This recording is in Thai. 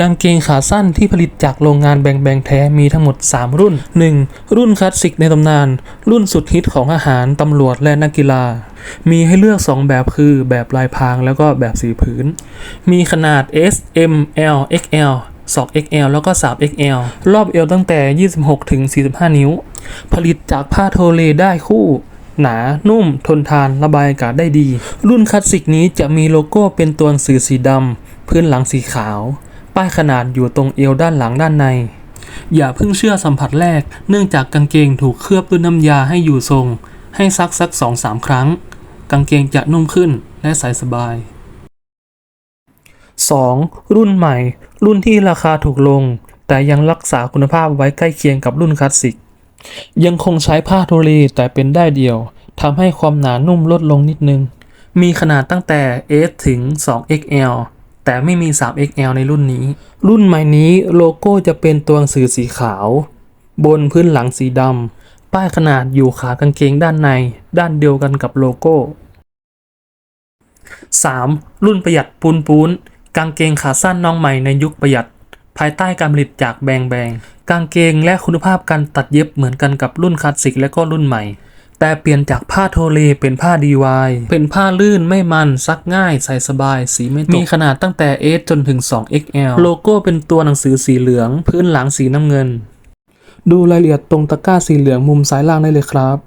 กางเกงขาสั้นที่ผลิตจากโรงงานแบงแบงแท้มีทั้งหมด 3 รุ่น 1. รุ่นคลาสสิกในตำนาน รุ่นสุดฮิตของอาหารตำรวจและนักกีฬา มีให้เลือก 2 แบบคือแบบลายพรางแล้วก็แบบสีผืน มีขนาด S M L XL 2 XL แล้วก็ 3 XL รอบเอวตั้งแต่ 26 ถึง 45 นิ้ว ผลิตจากผ้าโทเลได้คู่หนา นุ่ม ทนทาน ระบายอากาศได้ดี รุ่นคลาสสิกนี้จะมีโลโก้เป็นตัวหนังสือสีดำ พื้นหลังสีขาว ป้ายขนาดอยู่ตรงเอวด้านหลังด้านใน อย่าเพิ่งเชื่อสัมผัสแรก เนื่องจากกางเกงถูกเคลือบด้วยน้ำยาให้อยู่ทรง ให้ซักสัก2-3ครั้ง กางเกงจะนุ่มขึ้นและใส่สบาย 2. รุ่นใหม่ รุ่นที่ราคาถูกลง แต่ยังรักษาคุณภาพไว้ใกล้เคียงกับรุ่นคลาสสิก ยังคงใช้ผ้าโทเลแต่เป็นได้เดียวทำให้ความหนานุ่มลดลงนิดนึง มีขนาดตั้งแต่ S ถึง 2XL แต่ไม่มี 3XL ในรุ่นนี้ รุ่นใหม่นี้โลโก้จะเป็นตัวหนังสือสีขาว บนพื้นหลังสีดำ ป้ายขนาดอยู่ขากางเกงด้านใน ด้านเดียวกันกับโลโก้ 3. รุ่นประหยัดปูนปูน กางเกงขาสั้นน้องใหม่ในยุคประหยัด ภายใต้การผลิตจากแบงแบง กางเกงและคุณภาพการตัดเย็บเหมือนกันกับรุ่นคลาสสิกและก็รุ่นใหม่ แต่เปลี่ยนจากผ้าโทเลเป็นผ้าดีวายเป็นผ้าลื่นไม่มันซักง่ายใส่สบายสีไม่ตกมีขนาดตั้งแต่ S จนถึง 2XL โลโก้เป็นตัวหนังสือสีเหลือง พื้นหลังสีน้ำเงิน ดูรายละเอียดตรงตะกร้าสีเหลืองมุมซ้ายล่างได้เลยครับ